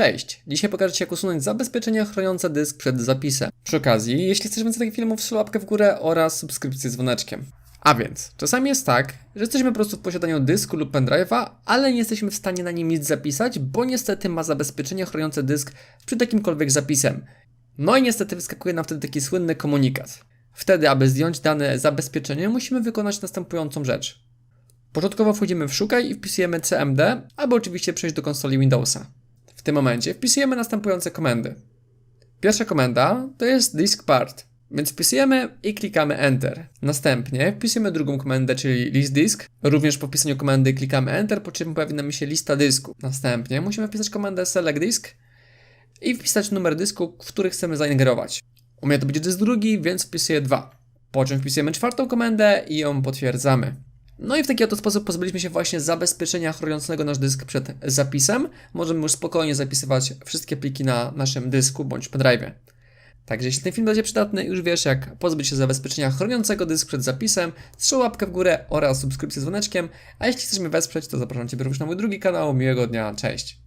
Cześć! Dzisiaj pokażę Ci jak usunąć zabezpieczenia chroniące dysk przed zapisem. Przy okazji, jeśli chcesz więcej takich filmów, strzel łapkę w górę oraz subskrypcję z dzwoneczkiem. A więc, czasami jest tak, że jesteśmy po prostu w posiadaniu dysku lub pendrive'a, ale nie jesteśmy w stanie na nim nic zapisać, bo niestety ma zabezpieczenie chroniące dysk przed jakimkolwiek zapisem. No i niestety wyskakuje nam wtedy taki słynny komunikat. Wtedy, aby zdjąć dane zabezpieczenie, musimy wykonać następującą rzecz. Początkowo wchodzimy w szukaj i wpisujemy cmd, albo oczywiście przejść do konsoli Windowsa. Tym momencie wpisujemy następujące komendy. Pierwsza komenda to jest disk part, więc wpisujemy i klikamy Enter. Następnie wpisujemy drugą komendę, czyli list disk. Również po wpisaniu komendy klikamy Enter, po czym pojawi nam się lista dysku. Następnie musimy wpisać komendę select disk i wpisać numer dysku, w który chcemy zaingerować. U mnie to będzie dysk drugi, więc wpisuję 2. Po czym wpisujemy czwartą komendę i ją potwierdzamy. No i w taki oto sposób pozbyliśmy się właśnie zabezpieczenia chroniącego nasz dysk przed zapisem. Możemy już spokojnie zapisywać wszystkie pliki na naszym dysku bądź pendrive'ie. Także jeśli ten film będzie przydatny, już wiesz jak pozbyć się zabezpieczenia chroniącego dysk przed zapisem, strzel łapkę w górę oraz subskrypcję z dzwoneczkiem, a jeśli chcesz mnie wesprzeć, to zapraszam Cię również na mój drugi kanał. Miłego dnia, cześć!